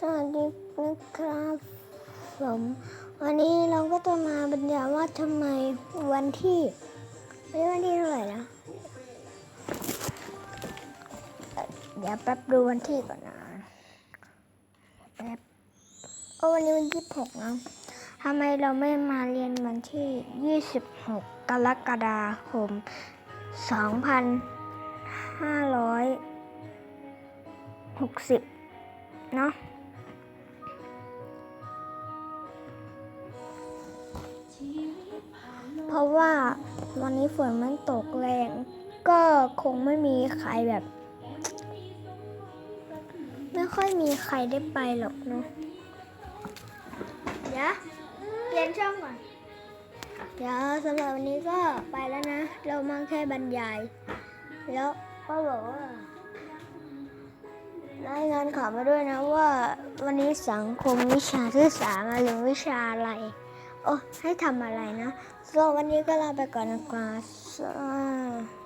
สวัสดีนะครับ ผมวันนี้เราก็จะมาบรรยายว่าทำไมวันที่วันนี้วันที่เท่าไหร่นะเดี๋ยวแป๊บดูวันที่ก่อนนะแป๊บโอ้วันนี้วันที่หกนะทำไมเราไม่มาเรียนวันที่26กกรกฎาคม2560เนห้าะเพ ราะว่าวันนี้ฝนมันตกแรง ก็คงไม่มีใครแบบ ไม่ค่อยมีใครได้ไปหรอกเนาะเดี๋ยวเปลี่ยนช่องก่อนเดี๋ยวสำหรับวันนี้ก็ไปแล้วนะ เรามาแค่บรรยาย แล้วก็บอกว่ารายงานข่าวมาด้วยนะว่า วันนี้สังคมวิชาที่สามมาหรือวิชาอะไร โอ้ให้ทำอะไรนะส่วนวันนี้ก็ลาไปก่อนนะครับ